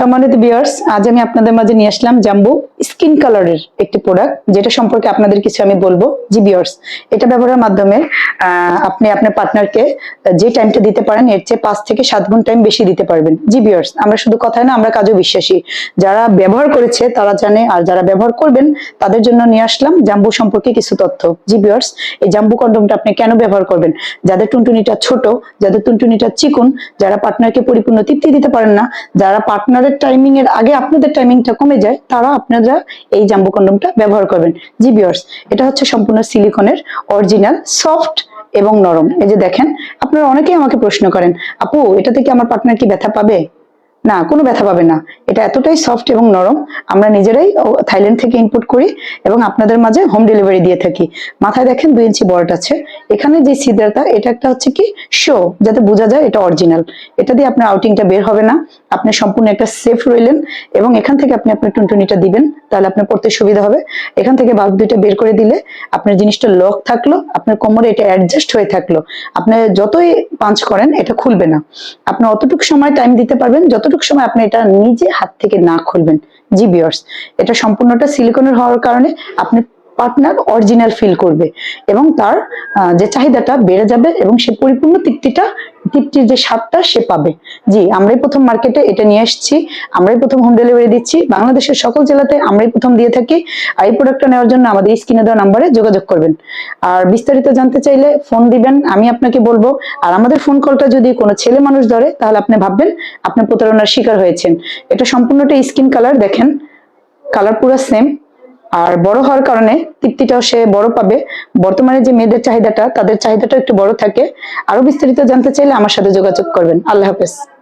সম্মানিত বিয়ার্স আজ আমি আপনাদের মাঝে নিয়ে আসলাম জাম্বু স্কিন কালারের একটি প্রোডাক্ট যেটা সম্পর্কে আপনাদের কিছু আমি বলব জি এটা ব্যবহারের মাধ্যমে আপনি আপনার পার্টনারকে যে টাইমটা দিতে পারেন, এর চেয়ে পাঁচ থেকে সাত গুণ টাইম বেশি দিতে পারবেন। জি আমরা শুধু কথায় না, আমরা কাজও বিশ্বাসী। যারা ব্যবহার করেছে, তারা জানে, আর যারা ব্যবহার করবেন, তাদের জন্য নিয়ে আসলাম জাম্বু সম্পর্কে কিছু তথ্য। জি এই জাম্বু কন্ডমটা আপনি কেন ব্যবহার করবেন? যাদের টুনটুনিটা ছোট, যাদের টুনটুনিটা চিকুন, যারা পার্টনারকে পরিপূর্ণ তৃপ্তি দিতে পারেন না, যারা পার্টনারের টাইমিং এর আগে আপনাদের টাইমিংটা কমে যায়, তারা আপনারা এই জাম্বু কন্ডমটা ব্যবহার করবেন। জি বিয়ার্স এটা হচ্ছে সম্পূর্ণ সিলিকনের অরিজিনাল, সফট এবং নরম। এই যে দেখেন, আপনারা অনেকেই আমাকে প্রশ্ন করেন, আপু এটা থেকে আমার পার্টনার কি ব্যথা পাবে? না, কোনো ব্যথা পাবে না। এটা এতটাই সফট এবং নরম, আমরা নিজেরাই থাইল্যান্ড থেকে ইনপুট করি এবং আপনাদের মাঝে হোম ডেলিভারি দিয়ে থাকি। মাথায় দেখেন দুই ইঞ্চি বড়ট আছে। এখানে যে সিদ্ধারটা এটা একটা হচ্ছে কি শো যাতে বোঝা যায় এটা অরিজিনাল এটা দিয়ে আপনার আউটিংটা বের হবে না। আপনি সম্পূর্ণ একটা সেফ রইলেন এবং এখান থেকে আপনি আপনার টুনটুনিটা দিবেন। তাহলে আপনার পড়তে সুবিধা হবে। এখান থেকে বাল্ব দুইটা বের করে দিলে আপনার জিনিসটা লক থাকল, আপনার কোমরে এটা অ্যাডজাস্ট হয়ে থাকল। আপনি যতই পাঞ্চ করেন, এটা খুলবে না। আপনি অতটুকু সময় টাইম দিতে পারবেন, যতটুকু সময় আপনি এটা নিজে হাত থেকে না খুলবেন। জি বিয়ার্স এটা সম্পূর্ণটা সিলিকনের হওয়ার কারণে আপনি পার্টনার অরিজিনাল ফিল করবে এবং তার যে চাহিদাটা বেড়ে যাবে এবং সে পরিপূর্ণ তৃপ্তিটা, তৃপ্তির যে স্বাদটা সে পাবে। জি, আমরাই প্রথম মার্কেটে এটা নিয়ে এসেছি, আমরাই প্রথম হোম ডেলিভারি দিচ্ছি। বাংলাদেশের সকল জেলাতে আমরাই প্রথম দিয়ে থাকি। আর এই প্রোডাক্টটা নেওয়ার জন্য আমাদের স্ক্রিনে দেওয়া নাম্বারে যোগাযোগ করবেন। আর বিস্তারিত জানতে চাইলে ফোন দিবেন, আমি আপনাকে বলব। আর আমাদের ফোন কলটা যদি কোনো ছেলে মানুষ ধরে, তাহলে আপনি ভাববেন আপনি প্রতারণার শিকার হয়েছেন। এটা সম্পূর্ণটা স্কিন কালার দেখেন। কালার পুরো সেম আর বড় হওয়ার কারণে তৃপ্তিটাও সে বড় পাবে। বর্তমানে যে মেয়েদের চাহিদাটা, তাদের চাহিদাটা একটু বড় থাকে। আরও বিস্তারিত জানতে চাইলে আমার সাথে যোগাযোগ করবেন। আল্লাহ হাফেজ।